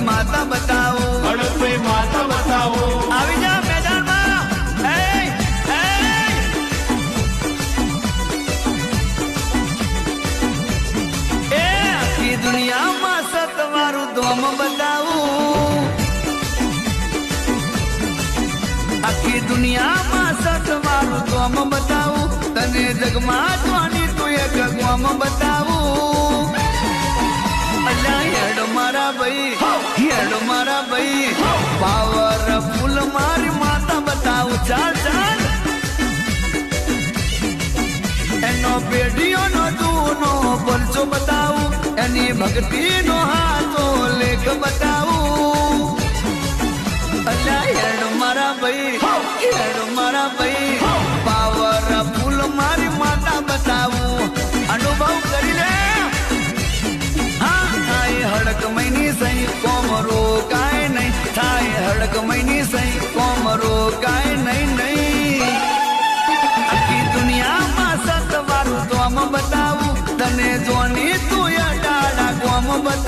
માતા બતાવો. હડકભાઈ માતા બતાવો. આવી જા મેદાનમાં. એ આખી દુનિયામાં સતવારું ધોમ બતાવું. આખી દુનિયામાં સતવારું ધોમ બતાવું. તને જગમાં જોવાની તું એક ગોમ બતાવું. મારા ભાઈ. હેડ મારા ભાઈ. પાવર ફૂલ મારી માતા બતાવ. ચાલ ચાલ. એનો પેઢીઓનો જૂનો પરચો બતાવું. એની ભક્તિનો હાથો લેખ બતાવું. અલ્યા હેડ મારા ભાઈ. હેડ મારા ભાઈ. અડક મહિની સહી, કોમરો કાય નહીં નહીં આખી દુનિયામાં સતવારું તો આમ બતાવું, તને જોની તું અડાડા કોમ બતા